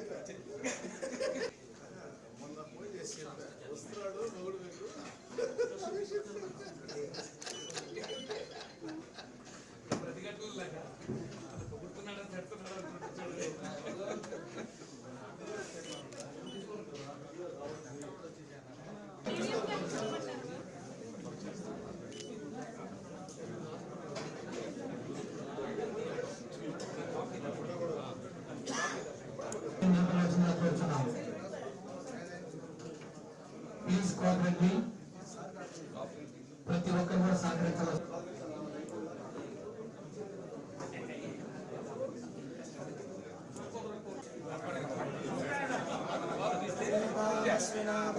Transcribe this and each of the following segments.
ハハハハ。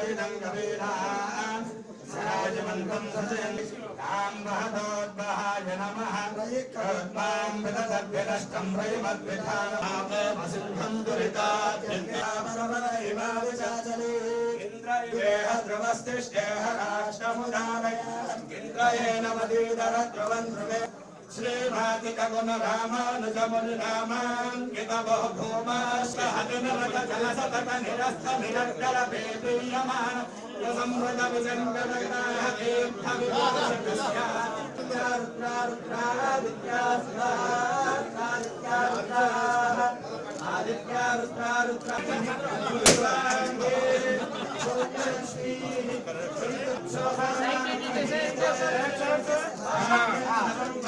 కవీనాం సరాజమంతం సజయన్ తాం మహదోద్వహాయ నమః. కర్మాం విదదభ్యనష్టం వైమద్విధానమాపమసిద్ధం దురితాత్యంతామరవరైమావిచాచలే ఇంద్రయేహ ధ్రువస్తిష్టేహ రాష్ట్రముదారయ ఇంద్రయేణ మదీధర ధ్రువం ధ్రువే శ్రీమాతిక శ్రీమాతికగుణ రామానుజముని రామాంకిత బహుభూమాశ్రహతినరక జలసతట నిరస్త పేపీయమాన సంవృత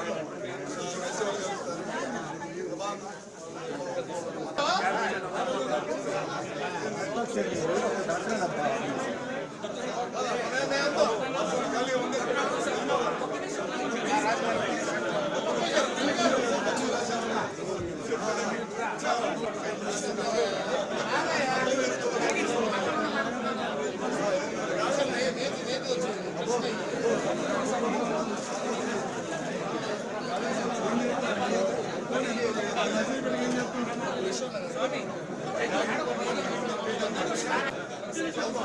విజంగదగ్రాహ తీర్థ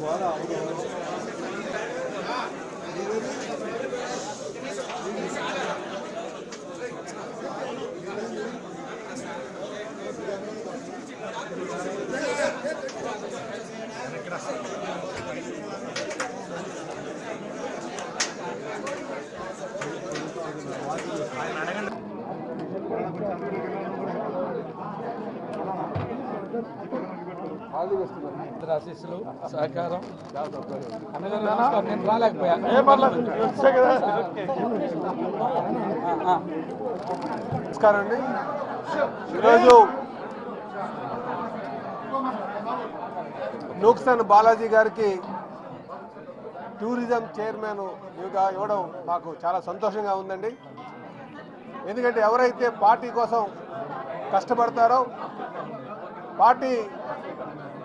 Guarda, ఆశీస్సులు సహకారం. నమస్కారం. నేను రాలేకపోయా. నమస్కారం అండి. ఈరోజు నూక్సన్ బాలాజీ గారికి టూరిజం చైర్మన్గా ఇవ్వడం మాకు చాలా సంతోషంగా ఉందండి. ఎందుకంటే ఎవరైతే పార్టీ కోసం కష్టపడతారో పార్టీ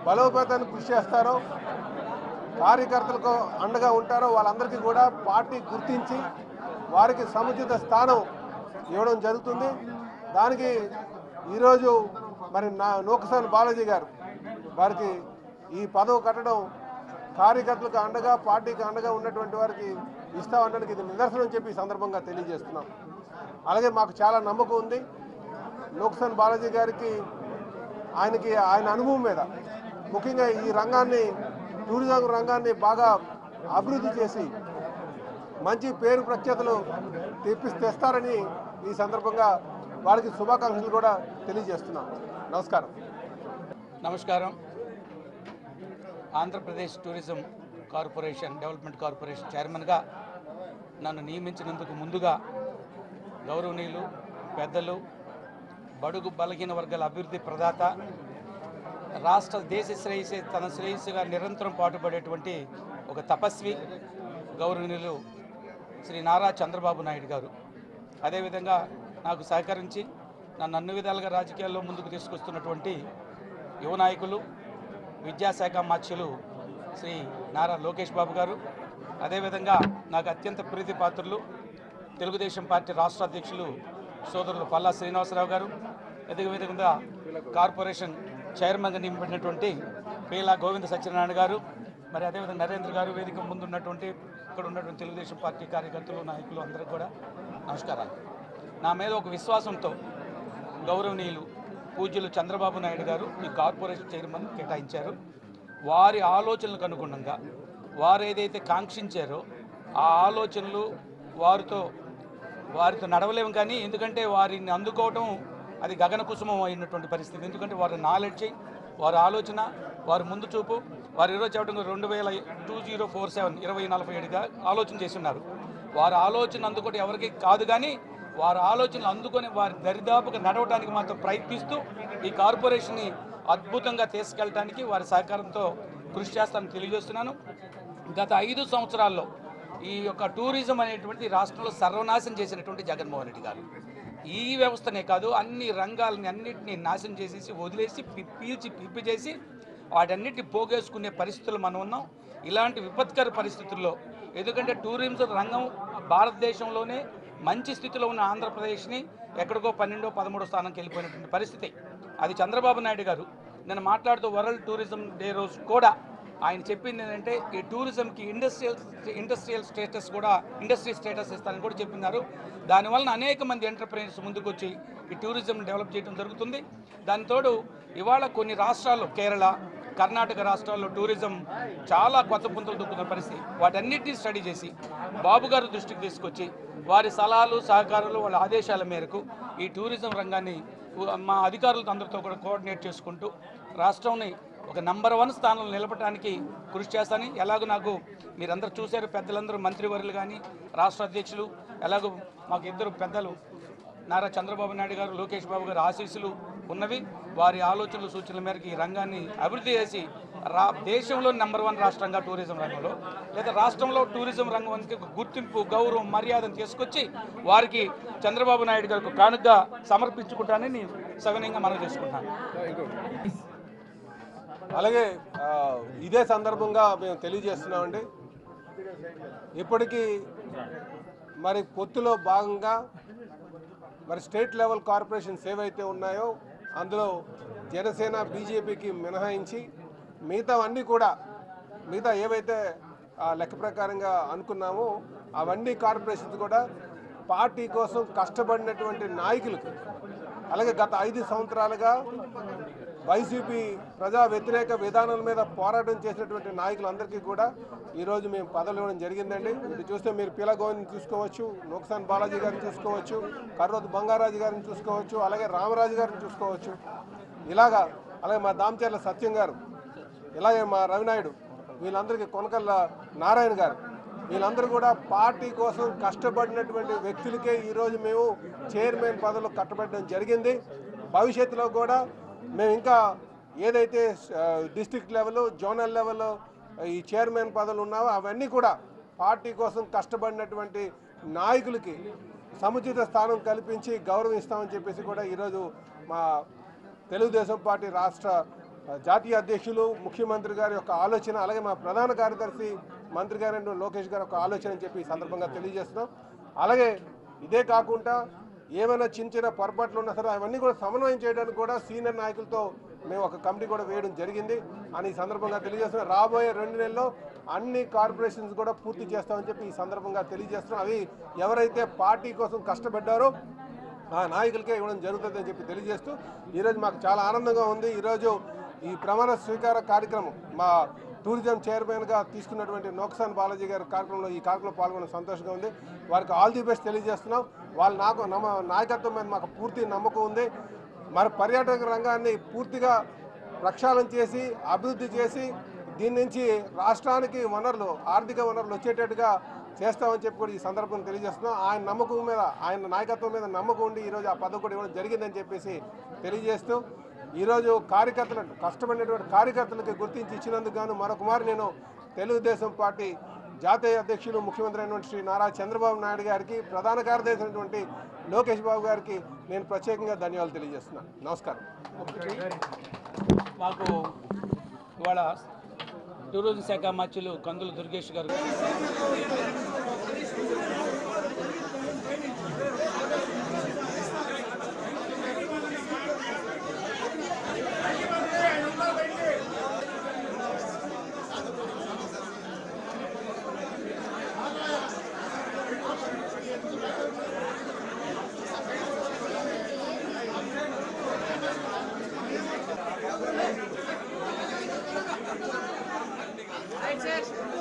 బలోపేతానికి కృషి చేస్తారో కార్యకర్తలకు అండగా ఉంటారో వాళ్ళందరికీ కూడా పార్టీ గుర్తించి వారికి సముచిత స్థానం ఇవ్వడం జరుగుతుంది. దానికి ఈరోజు మరి నా నూకసాని బాలాజీ గారు వారికి ఈ పదవి కట్టడం కార్యకర్తలకు అండగా పార్టీకి అండగా ఉన్నటువంటి వారికి ఇస్తామనడానికి ఇది నిదర్శనం చెప్పి సందర్భంగా తెలియజేస్తున్నాం. అలాగే మాకు చాలా నమ్మకం ఉంది. లోక్సన్ బాలాజీ గారికి ఆయనకి ఆయన అనుభవం మీద. ముఖ్యంగా ఈ రంగాన్ని టూరిజం రంగాన్ని బాగా అభివృద్ధి చేసి మంచి పేరు ప్రఖ్యాతులు తెప్పి తెస్తారని ఈ సందర్భంగా వారికి శుభాకాంక్షలు కూడా తెలియజేస్తున్నాం. నమస్కారం. నమస్కారం. Andhra Pradesh tourism corporation development corporation చైర్మన్గా నన్ను నియమించినందుకు ముందుగా గౌరవనీయులు పెద్దలు బడుగు బలహీన వర్గాల అభివృద్ధి ప్రదాత రాష్ట్ర దేశ శ్రేయస్సు తన శ్రేయస్సుగా నిరంతరం పాటుపడేటువంటి ఒక తపస్వి గౌరవనీయులు శ్రీ నారా చంద్రబాబు నాయుడు గారు. అదేవిధంగా నాకు సహకరించి నన్ను అన్ని విధాలుగా రాజకీయాల్లో ముందుకు తీసుకొస్తున్నటువంటి యువ నాయకులు విద్యాశాఖ మాత్యులు శ్రీ నారా లోకేష్ బాబు గారు. అదేవిధంగా నాకు అత్యంత ప్రీతి పాత్రలు తెలుగుదేశం పార్టీ రాష్ట్ర అధ్యక్షులు సోదరులు పల్లా శ్రీనివాసరావు గారు అదేవిధంగా కార్పొరేషన్ చైర్మన్గా నియమించినటువంటి పీలా గోవింద సత్యనారాయణ గారు మరి అదేవిధంగా నరేంద్ర గారు వేదిక ముందు ఉన్నటువంటి ఇక్కడ ఉన్నటువంటి తెలుగుదేశం పార్టీ కార్యకర్తలు నాయకులు అందరికీ కూడా నమస్కారాలు. నా మీద ఒక విశ్వాసంతో గౌరవనీయులు పూజ్యులు చంద్రబాబు నాయుడు గారు ఈ కార్పొరేషన్ చైర్మన్ కేటాయించారు. వారి ఆలోచనలకు అనుగుణంగా వారు ఏదైతే కాంక్షించారో ఆ ఆలోచనలు వారితో వారితో నడవలేము కానీ ఎందుకంటే వారిని అందుకోవటం అది గగన కుసుమం అయినటువంటి పరిస్థితి. ఎందుకంటే వారి నాలెడ్జ్ వారి ఆలోచన వారి ముందు చూపు వారు ఈరోజు చెప్పడం రెండు వేల టూ జీరో ఫోర్ సెవెన్ ఇరవై నలభై ఏడుగా ఆలోచన చేసి ఉన్నారు వారి ఆలోచన అందుకోవడం ఎవరికి కాదు కానీ వారి ఆలోచనలు అందుకొని వారి దరిదాపుగా నడవడానికి మాత్రం ప్రయత్నిస్తూ ఈ కార్పొరేషన్ని అద్భుతంగా తీసుకెళ్ళడానికి వారి సహకారంతో కృషి చేస్తానని తెలియజేస్తున్నాను. గత ఐదు సంవత్సరాల్లో ఈ యొక్క టూరిజం అనేటువంటి రాష్ట్రంలో సర్వనాశనం చేసినటువంటి జగన్మోహన్ రెడ్డి గారు. ఈ వ్యవస్థనే కాదు అన్ని రంగాలని అన్నింటినీ నాశనం చేసేసి వదిలేసి పి- పీల్చి పిప్పి చేసి వాటన్నిటి పోగేసుకునే పరిస్థితులు మనం ఉన్నాం. ఇలాంటి విపత్కర పరిస్థితుల్లో ఎందుకంటే టూరిజం రంగం భారతదేశంలోనే మంచి స్థితిలో ఉన్న ఆంధ్రప్రదేశ్ని ఎక్కడికో పన్నెండో పదమూడో స్థానంకి వెళ్ళిపోయినటువంటి పరిస్థితి. అది చంద్రబాబు నాయుడు గారు. నేను మాట్లాడుతూ వరల్డ్ టూరిజం డే రోజు కూడా ఆయన చెప్పింది ఏంటంటే ఈ టూరిజంకి ఇండస్ట్రియల్ ఇండస్ట్రియల్ స్టేటస్ కూడా ఇండస్ట్రీ స్టేటస్ ఇస్తానని కూడా చెప్పినారు. దానివలన అనేక మంది ఎంటర్ప్రీనర్స్ ముందుకొచ్చి ఈ టూరిజం డెవలప్ చేయడం జరుగుతుంది. దానితోడు ఇవాళ కొన్ని రాష్ట్రాల్లో కేరళ కర్ణాటక రాష్ట్రాల్లో టూరిజం చాలా కొత్త పుంతలు దొక్కుతున్న పరిస్థితి. వాటన్నిటిని స్టడీ చేసి బాబు గారు దృష్టికి తీసుకొచ్చి వారి సలహాలు సహకారాలు వాళ్ళ ఆదేశాల మేరకు ఈ టూరిజం రంగాన్ని మా అధికారులతో అందరితో కూడా కోఆర్డినేట్ చేసుకుంటూ రాష్ట్రంని ఒక నంబర్ వన్ స్థానంలో నిలబడటానికి కృషి చేస్తాను. ఎలాగో నాకు మీరందరూ చూశారు పెద్దలందరూ మంత్రివర్యులు కానీ రాష్ట్ర అధ్యక్షులు ఎలాగో మాకు ఇద్దరు పెద్దలు నారా చంద్రబాబు నాయుడు గారు లోకేష్ బాబు గారు ఆశీస్సులు ఉన్నవి. వారి ఆలోచనలు సూచనల మేరకు ఈ రంగాన్ని అభివృద్ధి చేసి రా దేశంలో నెంబర్ వన్ రాష్ట్రంగా టూరిజం రంగంలో లేదా రాష్ట్రంలో టూరిజం రంగానికి గుర్తింపు గౌరవం మర్యాదను తీసుకొచ్చి వారికి చంద్రబాబు నాయుడు గారికి కానుకగా సమర్పించుకుంటానని సవినయంగా మనం చేసుకుంటాను అలాగే ఇదే సందర్భంగా మేము తెలియజేస్తున్నామండి. ఇప్పటికీ మరి పొత్తులో భాగంగా మరి స్టేట్ లెవెల్ కార్పొరేషన్స్ ఏవైతే ఉన్నాయో అందులో జనసేన బీజేపీకి మినహాయించి మిగతావన్నీ కూడా మిగతా ఏవైతే ఆ, లెక్క ప్రకారంగా అనుకున్నామో అవన్నీ కార్పొరేషన్స్ కూడా పార్టీ కోసం కష్టపడినటువంటి నాయకులకు అలాగే గత ఐదు సంవత్సరాలుగా వైసీపీ ప్రజా వ్యతిరేక విధానాల మీద పోరాటం చేసినటువంటి నాయకులందరికీ కూడా ఈరోజు మేము పదవులు ఇవ్వడం జరిగిందండి. ఇది చూస్తే మీరు పీల చూసుకోవచ్చు నోక్సాన్ బాలాజీ గారిని చూసుకోవచ్చు కర్రోత్ బంగారాజు గారిని చూసుకోవచ్చు అలాగే రామరాజు గారిని చూసుకోవచ్చు. ఇలాగా అలాగే మా దామచర్ల సత్యం గారు ఇలాగే మా రవినాయుడు వీళ్ళందరికీ కొనకల్ల నారాయణ గారు వీళ్ళందరూ కూడా పార్టీ కోసం కష్టపడినటువంటి వ్యక్తులకే ఈరోజు మేము చైర్మన్ పదవులు కట్టబెట్టడం జరిగింది. భవిష్యత్తులో కూడా మేము ఇంకా ఏదైతే డిస్టిక్ లెవెల్ జోనల్ లెవెల్ ఈ చైర్మన్ పదవులు ఉన్నావో అవన్నీ కూడా పార్టీ కోసం కష్టపడినటువంటి నాయకులకి సముచిత స్థానం కల్పించి గౌరవిస్తామని చెప్పేసి కూడా ఈరోజు మా తెలుగుదేశం పార్టీ రాష్ట్ర జాతీయ అధ్యక్షులు ముఖ్యమంత్రి గారి యొక్క ఆలోచన అలాగే మా ప్రధాన కార్యదర్శి మంత్రి గారు లోకేష్ గారి యొక్క ఆలోచన అని చెప్పి ఈ సందర్భంగా తెలియజేస్తున్నాం. అలాగే ఇదే కాకుండా ఏమైనా చిన్న చిన్న పొరపాట్లు ఉన్నా సరే అవన్నీ కూడా సమన్వయం చేయడానికి కూడా సీనియర్ నాయకులతో మేము ఒక కమిటీ కూడా వేయడం జరిగింది. అని ఈ సందర్భంగా తెలియజేస్తున్నాం. రాబోయే రెండు నెలల్లో అన్ని కార్పొరేషన్స్ కూడా పూర్తి చేస్తామని చెప్పి ఈ సందర్భంగా తెలియజేస్తున్నాం. అవి ఎవరైతే పార్టీ కోసం కష్టపడ్డారో ఆ నాయకులకే ఇవ్వడం జరుగుతుందని చెప్పి తెలియజేస్తూ ఈరోజు మాకు చాలా ఆనందంగా ఉంది. ఈరోజు ఈ ప్రమాణ స్వీకార కార్యక్రమం మా టూరిజం చైర్మన్గా తీసుకున్నటువంటి నోక్సాన్ బాలాజీ గారి కార్యక్రమంలో ఈ కార్యక్రమంలో పాల్గొనడం సంతోషంగా ఉంది. వారికి ఆల్ ది బెస్ట్ తెలియజేస్తున్నాం. వాళ్ళు నాకు నమ్మ నాయకత్వం మీద మాకు పూర్తి నమ్మకం ఉంది. మరి పర్యాటక రంగాన్ని పూర్తిగా ప్రక్షాళన చేసి అభివృద్ధి చేసి దీని నుంచి రాష్ట్రానికి వనరులు ఆర్థిక వనరులు వచ్చేటట్టుగా చేస్తామని చెప్పి కూడా ఈ సందర్భంగా తెలియజేస్తున్నాం. ఆయన నమ్మకం మీద ఆయన నాయకత్వం మీద నమ్మకం ఉండి ఈరోజు ఆ పదవి కూడా ఇవ్వడం జరిగిందని చెప్పేసి తెలియజేస్తూ ఈరోజు కార్యకర్తలకు కష్టమైనటువంటి కార్యకర్తలకు గుర్తించి ఇచ్చినందుకు గాను మరొకమారు నేను తెలుగుదేశం పార్టీ జాతీయ అధ్యక్షులు ముఖ్యమంత్రి అయినటువంటి శ్రీ నారా చంద్రబాబు నాయుడు గారికి ప్రధాన కార్యదర్శి అయినటువంటి లోకేష్ బాబు గారికి నేను ప్రత్యేకంగా ధన్యవాదాలు తెలియజేస్తున్నాను. నమస్కారం. మాకు ఇవాళ టూరిజం శాఖ మంత్రులు కందుల దుర్గేష్ గారు guys.